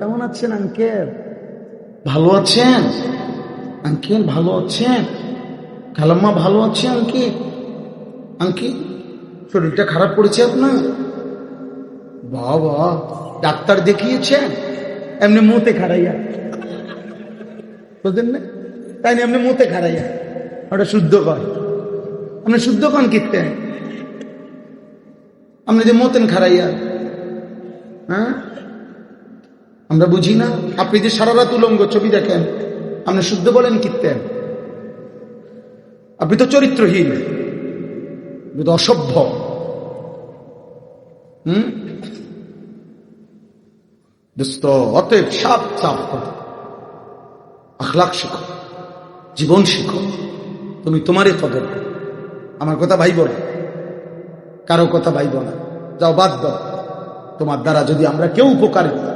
কেমন আছেন আঙ্কেল? ভালো আছেন? আঙ্কেল ভালো আছেন? খালাম্মা ভালো আছে আঙ্কেল? আঙ্কেল শরীরটা খারাপ করেছে আপনার? বাবা ডাক্তার দেখিয়েছেন? এমনি মুতে খারাইয়া বুঝলেন না? তাই না এমনি মুতে খারাইয়া ওটা শুদ্ধ কর আপনি শুদ্ধ কন কীর্তেন? আপনি যে মতেন খারাইয়া হ্যাঁ? আমরা বুঝি না। আপনি যে সারা রাত উলঙ্গ ছবি দেখেন, আপনি শুদ্ধ বলেন কীর্তেন আপনি তো চরিত্রহীন, আপনি তো অসভ্য। হম? অতএব সাপ কথা আখলাখ শিখো। জীবন শিখো। তুমি তোমারই কদর। আমার কথা ভাইব না কারও কথা ভাইব না। যাও বাদ দাও। তোমার দ্বারা যদি আমরা কেউ উপকার